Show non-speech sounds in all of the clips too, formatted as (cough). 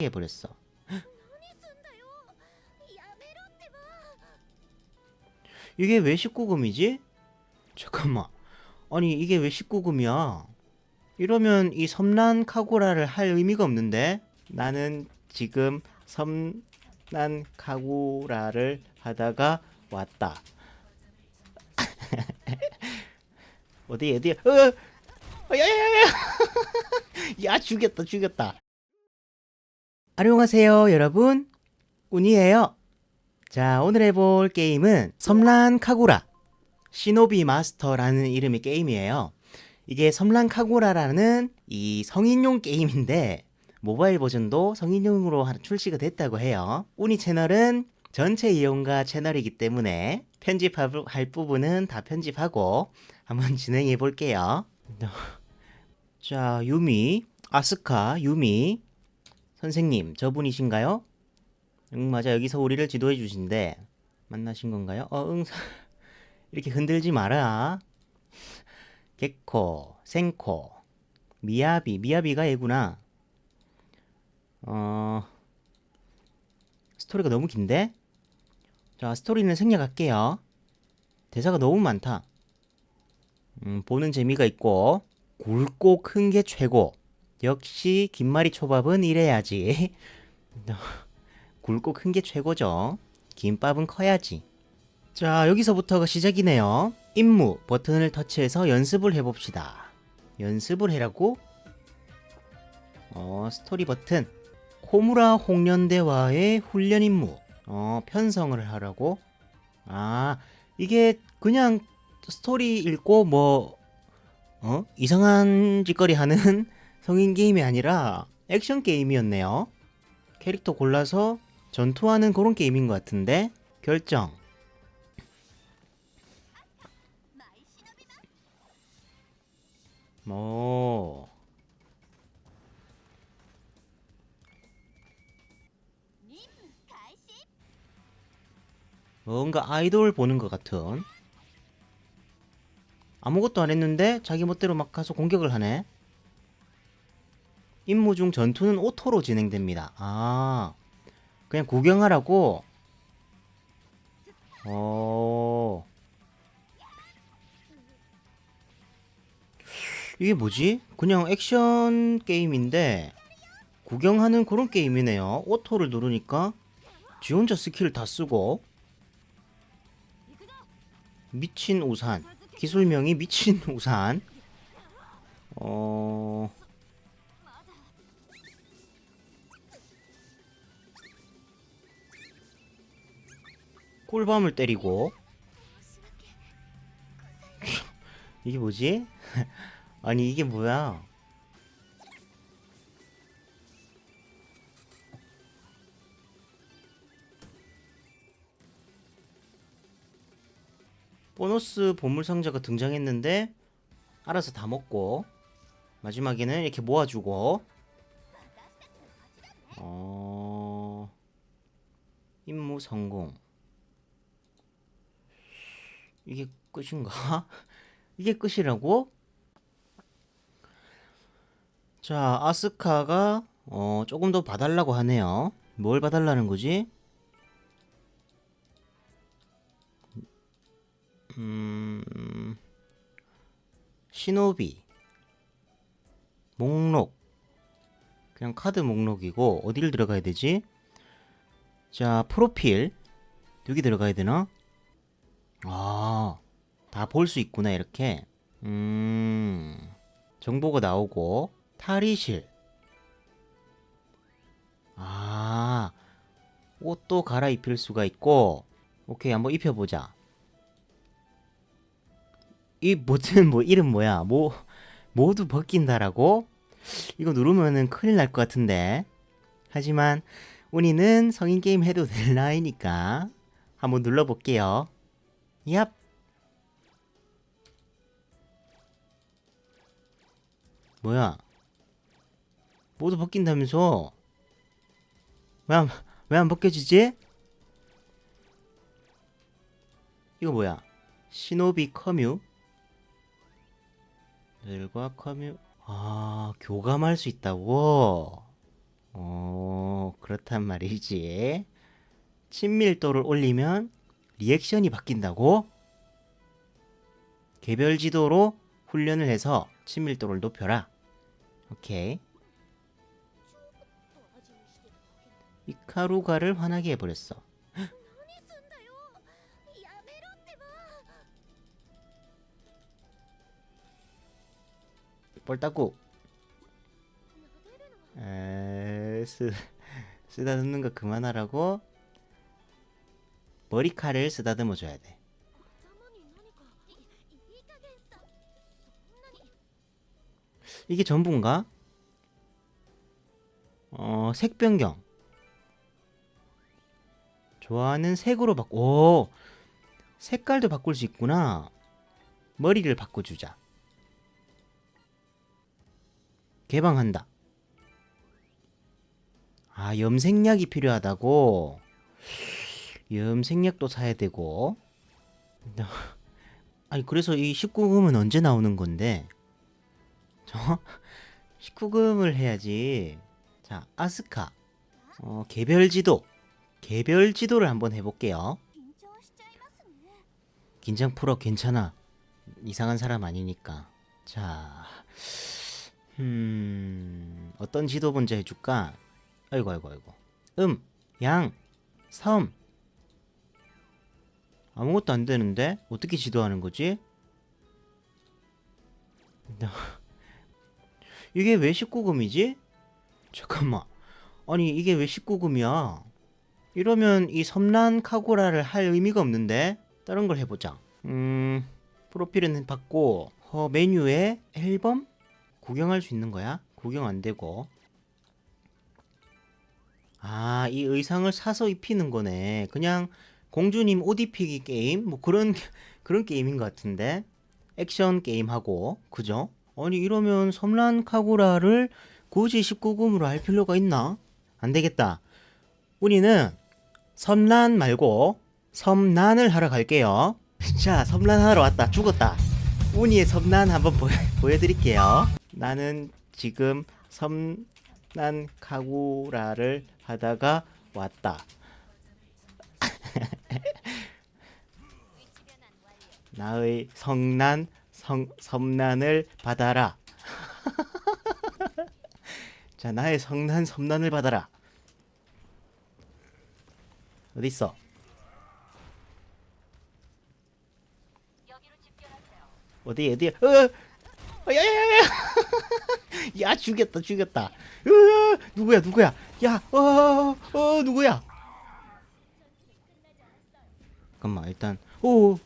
해버렸어. 이게 왜 19금이지? 잠깐만. 아니 이게 왜 19금이야? 이러면 이 섬란 카고라를 할 의미가 없는데 나는 지금 섬란 카고라를 하다가 왔다. (laughs) 어디 어디? 어! 어! 야야야야! (laughs) 야 죽였다 죽였다. 안녕하세요 여러분. 운이에요. 자, 오늘 해볼 게임은 섬란 카구라 시노비 마스터라는 이름의 게임이에요. 이게 섬란 카구라라는 이 성인용 게임인데 모바일 버전도 성인용으로 하- 출시가 됐다고 해요. 우니 채널은 전체 이용가 채널이기 때문에 편집할 할 부분은 다 편집하고 한번 (laughs) 진행해 볼게요. 자, 유미, 아스카, 유미 선생님, 저분이신가요? 응 맞아. 여기서 우리를 지도해 주신대. 만나신 건가요? 어 응. (laughs) 이렇게 흔들지 마라. 개코 생코 미야비. 미야비가 얘구나. 어 스토리가 너무 긴데? 자 스토리는 생략할게요. 대사가 너무 많다. 음, 보는 재미가 있고 굵고 큰 게 최고 역시 김말이 초밥은 이래야지 (laughs) 굵고 큰 게 최고죠. 김밥은 커야지. 자, 여기서부터가 시작이네요. 임무 버튼을 터치해서 연습을 해봅시다. 연습을 해라고? 어, 스토리 버튼. 코무라 홍련대와의 훈련 임무. 어, 편성을 하라고? 아, 이게 그냥 스토리 읽고 뭐, 어? 이상한 짓거리 하는 성인 게임이 아니라 액션 게임이었네요. 캐릭터 골라서 전투하는 그런 게임인 것 같은데 결정. 뭐. 뭔가 아이돌 보는 것 같은 아무것도 안 했는데 자기 멋대로 막 가서 공격을 하네 임무 중 전투는 오토로 진행됩니다. 아 그냥 구경하라고? 어. 이게 뭐지? 그냥 액션 게임인데 구경하는 그런 게임이네요. 오토를 누르니까 지 혼자 스킬을 다 쓰고. 미친 우산. 기술명이 미친 (laughs) 우산. 어 꿀밤을 때리고 이게 뭐지? (laughs) 아니 이게 뭐야? 보너스 보물 상자가 등장했는데 알아서 다 먹고 마지막에는 이렇게 모아주고 어 임무 성공 이게 끝인가? (laughs) 이게 끝이라고? 자 아스카가 어 조금 더 봐달라고 하네요 뭘 봐달라는 거지? 음, 시노비 목록 그냥 카드 목록이고 어디를 들어가야 되지? 자 프로필 여기 들어가야 되나? 아, 다 볼 수 있구나 이렇게 음 정보가 나오고 탈의실 아 옷도 갈아입힐 수가 있고 오케이 한번 입혀보자 이 버튼 뭐 이름 뭐야? 뭐 모두 벗긴다라고? 이거 누르면은 큰일 날 것 같은데. 하지만 우리는 성인 게임 해도 될 나이니까 한번 눌러볼게요. 얍. 뭐야? 모두 벗긴다면서? 왜 안, 왜 안 벗겨지지? 이거 뭐야? 시노비 커뮤? 늘과 커뮤 아 교감할 수 있다고 어 그렇단 말이지. 친밀도를 올리면 리액션이 바뀐다고? 개별 지도로 훈련을 해서 친밀도를 높여라. 오케이. 이카루가를 화나게 해버렸어. (gasps) 뻘따구. 에스 쓰다듬는 거 그만하라고. 머리카락을 쓰다듬어 줘야 돼. 이게 전부인가? 어, 색 변경. 좋아하는 색으로 바꿔. 오! 색깔도 바꿀 수 있구나. 머리를 바꿔주자. 개방한다. 아, 염색약이 필요하다고? 염색약도 사야 되고. (laughs) 아니 그래서 이 19금은 언제 나오는 건데? 저 (laughs) 19금을 해야지. 자 아스카. 어, 개별지도. 개별지도를 한번 해볼게요. 긴장 풀어 괜찮아. 이상한 사람 아니니까. 자 음, 어떤 지도 먼저 해줄까? 아이고, 아이고, 아이고. 음, 양, 섬, 아무것도 안 되는데? 어떻게 지도하는 거지? (laughs) 이게 왜 19금이지? 잠깐만. 아니, 이게 왜 19금이야? 이러면 이 섬란 카구라를 할 의미가 없는데? 다른 걸 해보자. 음, 프로필은 받고, 어, 메뉴에 앨범? 구경할 수 있는 거야? 구경 안 되고. 아, 이 의상을 사서 입히는 거네. 그냥 공주님 옷 입히기 게임? 뭐 그런, (laughs) 그런 게임인 것 같은데. 액션 게임하고, 그죠? 아니, 이러면 섬란 카구라를 굳이 19금으로 할 필요가 있나? 안 되겠다. 우리는 섬란 말고 섬란을 하러 갈게요. (laughs) 자, 섬란 하러 왔다. 죽었다. 우니의 섬란 한번 보여, 보여드릴게요. 나는 지금 섬란 카구라를 하다가 왔다. 나의 성난 성 섬난을 받아라. (laughs) 자, 나의 성난 섬난을 받아라. 어디 있어? 어디 어디? 어! 어, 야야야야! (laughs) 야 죽였다 죽였다. 으, 누구야 누구야? 야, 어, 어, 어 누구야? 잠깐만 일단 오.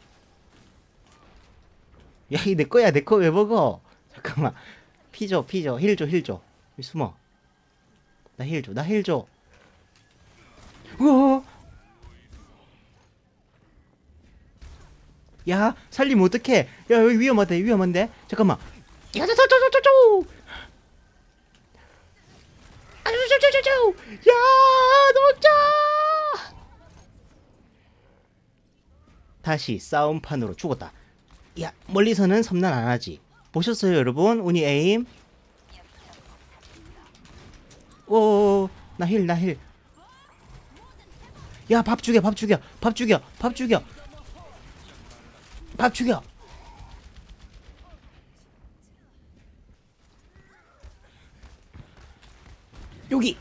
야, 이 내 거야 내 거 왜 먹어? 잠깐만 피줘 피줘 힐줘 힐 줘. 여기 숨어. 나 힐줘 나 힐 줘. 우와. 야 살리면 어떡해 야 여기 위험하다 위험한데 잠깐만 야저저저저저 아저저저저저 야 놓자 다시 싸움판으로 죽었다 야 멀리서는 섬난 안 하지 보셨어요 여러분 우니 에임 오 나 힐 나 힐 야 밥 죽여 밥 죽여 밥 죽여 밥 죽여 밥 죽여. 여기.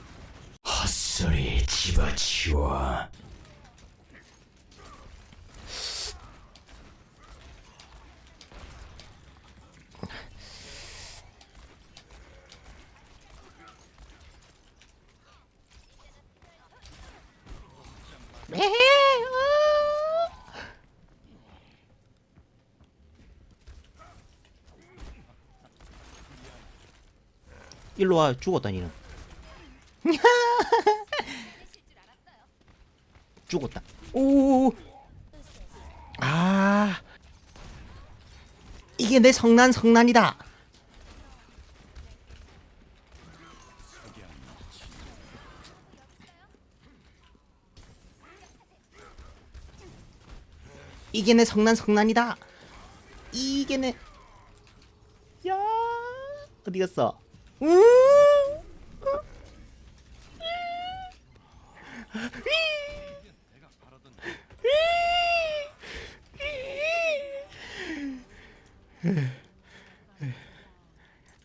헛소리 집어치워. 일로 와 죽었다 니는. (laughs) 죽었다. 오. 아. 이게 내 성난 성난이다. 이게 내 성난 성난이다. 이게 내. 야 어디 갔어? 우!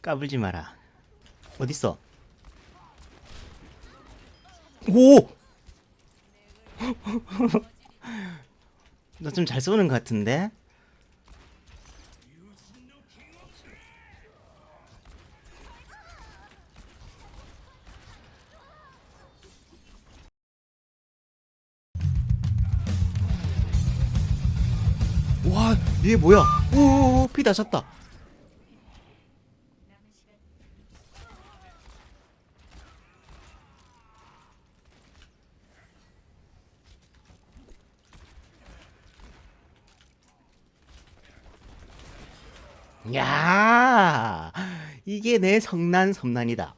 까불지 마라. 어딨어? 오! 너 좀 잘 쏘는 것 같은데? 와, 얘 뭐야? 오, 피 다셨다. 야, 이게 내 성난 섬난이다.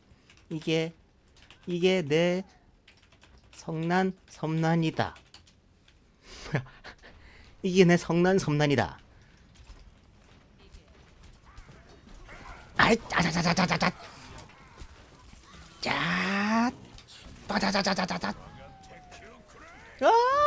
이게 이게 내 성난 섬난이다. (laughs) 이게 내 성난 섬난이다. 아이 짜자자자자자자. 짜. 짜자자자자자. 아!